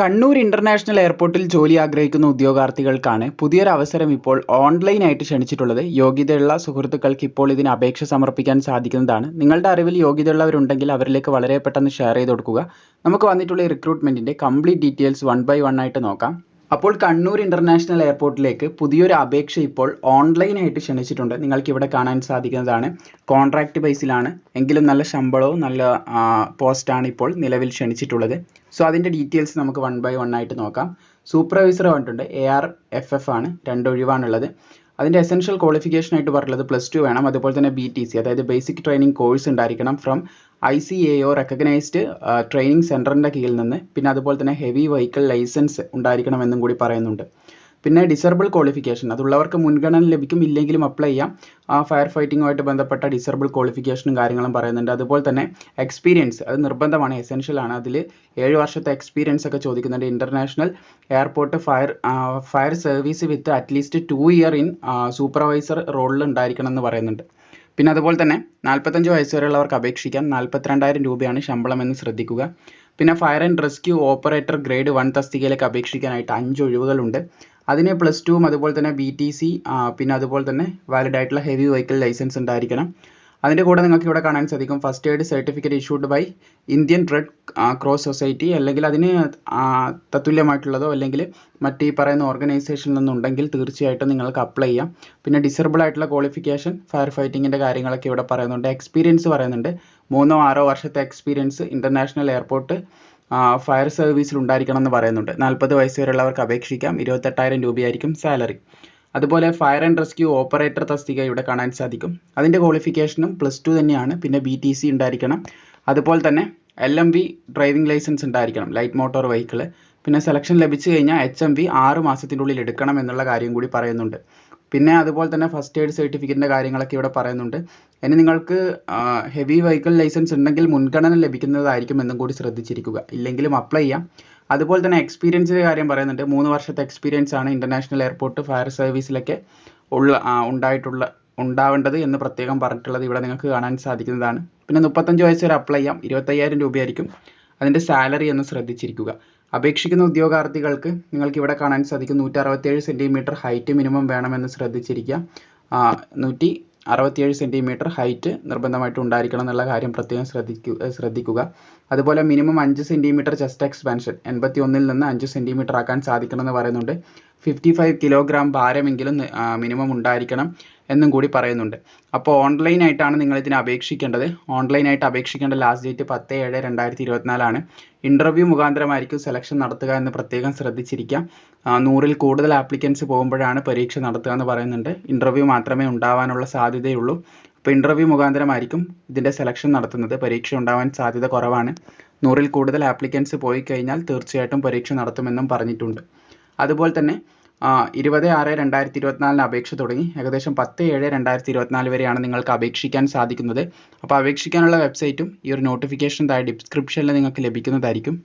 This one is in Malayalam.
കണ്ണൂർ ഇന്റർനാഷണൽ എയർപോർട്ടിൽ ജോലി ആഗ്രഹിക്കുന്ന ഉദ്യോഗാർത്ഥികൾക്കാണ് പുതിയൊരു അവസരം ഇപ്പോൾ ഓൺലൈനായിട്ട് ക്ഷണിച്ചിട്ടുള്ളത്. യോഗ്യതയുള്ള സുഹൃത്തുക്കൾക്ക് ഇപ്പോൾ ഇതിന് അപേക്ഷ സമർപ്പിക്കാൻ സാധിക്കുന്നതാണ്. നിങ്ങളുടെ അറിവിൽ യോഗ്യതയുള്ളവരുണ്ടെങ്കിൽ അവരിലേക്ക് വളരെ പെട്ടെന്ന് ഷെയർ ചെയ്ത് കൊടുക്കുക. നമുക്ക് വന്നിട്ടുള്ള റിക്രൂട്ട്മെന്റിന്റെ complete details one by one ആയിട്ട് നോക്കാം. അപ്പോൾ കണ്ണൂർ ഇന്റർനാഷണൽ എയർപോർട്ടിലേക്ക് പുതിയൊരു അപേക്ഷ ഇപ്പോൾ ഓൺലൈനായിട്ട് ക്ഷണിച്ചിട്ടുണ്ട്. നിങ്ങൾക്ക് ഇവിടെ കാണാൻ സാധിക്കുന്നതാണ്. കോൺട്രാക്ട് ബേസിലാണ്. എങ്കിലും നല്ല ശമ്പളവും നല്ല പോസ്റ്റാണ് ഇപ്പോൾ നിലവിൽ ക്ഷണിച്ചിട്ടുള്ളത്. സോ അതിന്റെ ഡീറ്റെയിൽസ് നമുക്ക് വൺ ബൈ വൺ ആയിട്ട് നോക്കാം. സൂപ്പർവൈസർ വന്നിട്ടുണ്ട്. എ ആർ എഫ് എഫ് ആണ്. രണ്ട് ഒഴിവാണുള്ളത്. അതിന്റെ എസെൻഷ്യൽ ക്വാളിഫിക്കേഷൻ ആയിട്ട് പറഞ്ഞുള്ളത് പ്ലസ് ടു വേണം. അതുപോലെ തന്നെ ബി ടി സി അതായത് ബേസിക് ട്രെയിനിങ് കോഴ്സ് ഉണ്ടായിരിക്കണം from I C A O recognised training സെന്ററിന്റെ കീഴിൽ നിന്ന്. പിന്നെ അതുപോലെ തന്നെ ഹെവി വെഹിക്കിൾ ലൈസൻസ് ഉണ്ടായിരിക്കണം എന്നും കൂടി പറയുന്നുണ്ട്. പിന്നെ ഡിസർബിൾ ക്വാളിഫിക്കേഷൻ അതുള്ളവർക്ക് മുൻഗണന ലഭിക്കും ഇല്ലെങ്കിലും അപ്ലൈ ചെയ്യാം. ആ ഫയർ ഫൈറ്റിങ്ങുമായിട്ട് ബന്ധപ്പെട്ട ഡിസർബിൾ ക്വാളിഫിക്കേഷനും കാര്യങ്ങളും പറയുന്നുണ്ട്. അതുപോലെ തന്നെ എക്സ്പീരിയൻസ് അത് നിർബന്ധമാണ് എസെൻഷ്യൽ ആണ്. അതിൽ ഏഴ് വർഷത്തെ എക്സ്പീരിയൻസ് ഒക്കെ ചോദിക്കുന്നുണ്ട്. International airport fire fire service with at least two year in supervisor റോളിൽ ഉണ്ടായിരിക്കണം എന്ന് പറയുന്നുണ്ട്. പിന്നെ അതുപോലെ തന്നെ നാൽപ്പത്തഞ്ച് വയസ്സ് വരെയുള്ളവർക്ക് അപേക്ഷിക്കാം. നാൽപ്പത്തിരണ്ടായിരം രൂപയാണ് ശമ്പളം എന്ന് ശ്രദ്ധിക്കുക. പിന്നെ fire and rescue operator grade one തസ്തികയിലേക്ക് അപേക്ഷിക്കാനായിട്ട് അഞ്ച് ഒഴിവുകളുണ്ട്. അതിന് പ്ലസ് ടുവും അതുപോലെ തന്നെ ബി ടി സി പിന്നെ അതുപോലെ തന്നെ വാലിഡ് ആയിട്ടുള്ള ഹെവി വെഹിക്കിൾ ലൈസൻസ് ഉണ്ടായിരിക്കണം. അതിന്റെ കൂടെ നിങ്ങൾക്ക് ഇവിടെ കാണാൻ സാധിക്കും first aid certificate issued by Indian red cross society അല്ലെങ്കിൽ അതിന് തത്തുല്യമായിട്ടുള്ളതോ അല്ലെങ്കിൽ മറ്റ് പറയുന്ന ഓർഗനൈസേഷനിൽ നിന്നുണ്ടെങ്കിൽ തീർച്ചയായിട്ടും നിങ്ങൾക്ക് അപ്ലൈ ചെയ്യാം. പിന്നെ ഡിസേബിൾ ആയിട്ടുള്ള ക്വാളിഫിക്കേഷൻ ഫയർ ഫൈറ്റിങ്ങിന്റെ കാര്യങ്ങളൊക്കെ ഇവിടെ പറയുന്നുണ്ട്. എക്സ്പീരിയൻസ് പറയുന്നുണ്ട്. മൂന്നോ ആറോ വർഷത്തെ എക്സ്പീരിയൻസ് ഇന്റർനാഷണൽ എയർപോർട്ട് ഫയർ സർവീസിൽ ഉണ്ടായിരിക്കണം എന്ന് പറയുന്നുണ്ട്. നാൽപ്പത് വയസ്സ് വരെയുള്ളവർക്ക് അപേക്ഷിക്കാം. ഇരുപത്തെട്ടായിരം രൂപയായിരിക്കും സാലറി അതുപോലെ ഫയർ ആൻഡ് റെസ്ക്യൂ ഓപ്പറേറ്റർ തസ്തിക ഇവിടെ കാണാൻ സാധിക്കും. അതിന്റെ ക്വാളിഫിക്കേഷനും പ്ലസ് ടു തന്നെയാണ്. പിന്നെ ബി ടി സി ഉണ്ടായിരിക്കണം. അതുപോലെ തന്നെ L M V driving licence ഉണ്ടായിരിക്കണം. ലൈറ്റ് മോട്ടോർ വെഹിക്കിൾ പിന്നെ സെലക്ഷൻ ലഭിച്ചു കഴിഞ്ഞാൽ എച്ച് എം വി ആറ് മാസത്തിനുള്ളിൽ എടുക്കണം എന്നുള്ള കാര്യം കൂടി പറയുന്നുണ്ട്. പിന്നെ അതുപോലെ തന്നെ ഫസ്റ്റ് എയ്ഡ് സർട്ടിഫിക്കറ്റിന്റെ കാര്യങ്ങളൊക്കെ ഇവിടെ പറയുന്നുണ്ട്. ഇനി നിങ്ങൾക്ക് ഹെവി വെഹിക്കിൾ ലൈസൻസ് ഉണ്ടെങ്കിൽ മുൻഗണന ലഭിക്കുന്നതായിരിക്കും എന്നും കൂടി ശ്രദ്ധിച്ചിരിക്കുക. ഇല്ലെങ്കിലും അപ്ലൈ ചെയ്യാം. അതുപോലെ തന്നെ എക്സ്പീരിയൻസിന്റെ കാര്യം പറയുന്നുണ്ട്. മൂന്ന് വർഷത്തെ എക്സ്പീരിയൻസ് ആണ് ഇന്റർനാഷണൽ എയർപോർട്ട് ഫയർ സർവീസിലൊക്കെ ഉള്ള ഉണ്ടായിട്ടുള്ള ഉണ്ടാവേണ്ടത് എന്ന് പ്രത്യേകം പറഞ്ഞിട്ടുള്ളത് ഇവിടെ നിങ്ങൾക്ക് കാണാൻ സാധിക്കുന്നതാണ്. പിന്നെ മുപ്പത്തഞ്ച് വയസ്സ് വരെ അപ്ലൈ ചെയ്യാം. ഇരുപത്തയ്യായിരം രൂപയായിരിക്കും അതിന്റെ സാലറി എന്ന് ശ്രദ്ധിച്ചിരിക്കുക. അപേക്ഷിക്കുന്ന ഉദ്യോഗാർത്ഥികൾക്ക് നിങ്ങൾക്ക് ഇവിടെ കാണാൻ സാധിക്കും നൂറ്റി അറുപത്തേഴ് സെന്റിമീറ്റർ ഹൈറ്റ് മിനിമം വേണമെന്ന് ശ്രദ്ധിച്ചിരിക്കുക. നൂറ്റി അറുപത്തിയേഴ് സെന്റിമീറ്റർ ഹൈറ്റ് നിർബന്ധമായിട്ട് ഉണ്ടായിരിക്കണം എന്നുള്ള കാര്യം പ്രത്യേകം ശ്രദ്ധിക്കുക ശ്രദ്ധിക്കുക. അതുപോലെ മിനിമം അഞ്ച് സെന്റിമീറ്റർ ചെസ്റ്റ് എക്സ്പാൻഷൻ എൺപത്തി ഒന്നിൽ നിന്ന് അഞ്ച് സെന്റിമീറ്റർ ആക്കാൻ സാധിക്കണം എന്ന് പറയുന്നുണ്ട്. ഫിഫ്റ്റി ഫൈവ് കിലോഗ്രാം ഭാരമെങ്കിലും മിനിമം ഉണ്ടായിരിക്കണം. എന്നും കൂടി പറയുന്നുണ്ട്. അപ്പോൾ ഓൺലൈനായിട്ടാണ് നിങ്ങൾ ഇതിന് അപേക്ഷിക്കേണ്ടത്. ഓൺലൈനായിട്ട് അപേക്ഷിക്കേണ്ട ലാസ്റ്റ് ഡേറ്റ് പത്ത് ഏഴ് രണ്ടായിരത്തി ഇരുപത്തിനാലാണ് ഇന്റർവ്യൂ മുഖാന്തരമായിരിക്കും സെലക്ഷൻ നടത്തുക എന്ന് പ്രത്യേകം ശ്രദ്ധിച്ചിരിക്കാം. നൂറിൽ കൂടുതൽ ആപ്ലിക്കൻസ് പോകുമ്പോഴാണ് പരീക്ഷ നടത്തുക എന്ന് പറയുന്നുണ്ട്. ഇന്റർവ്യൂ മാത്രമേ ഉണ്ടാവാനുള്ള സാധ്യതയുള്ളൂ. അപ്പോൾ ഇന്റർവ്യൂ മുഖാന്തരമായിരിക്കും ഇതിന്റെ സെലക്ഷൻ നടത്തുന്നത്. പരീക്ഷ ഉണ്ടാവാൻ സാധ്യത കുറവാണ്. നൂറിൽ കൂടുതൽ ആപ്ലിക്കൻസ് പോയി കഴിഞ്ഞാൽ തീർച്ചയായിട്ടും പരീക്ഷ നടത്തുമെന്നും പറഞ്ഞിട്ടുണ്ട്. അതുപോലെ തന്നെ ഇരുപത് ആറ് രണ്ടായിരത്തി ഇരുപത്തിനാലിന് അപേക്ഷ തുടങ്ങി. ഏകദേശം പത്ത് ഏഴ് രണ്ടായിരത്തി ഇരുപത്തിനാല് വരെയാണ് നിങ്ങൾക്ക് അപേക്ഷിക്കാൻ സാധിക്കുന്നത്. അപ്പോൾ അപേക്ഷിക്കാനുള്ള വെബ്സൈറ്റും ഈ ഒരു നോട്ടിഫിക്കേഷൻ താഴെ ഡിസ്ക്രിപ്ഷനിൽ നിങ്ങൾക്ക് ലഭിക്കുന്നതായിരിക്കും.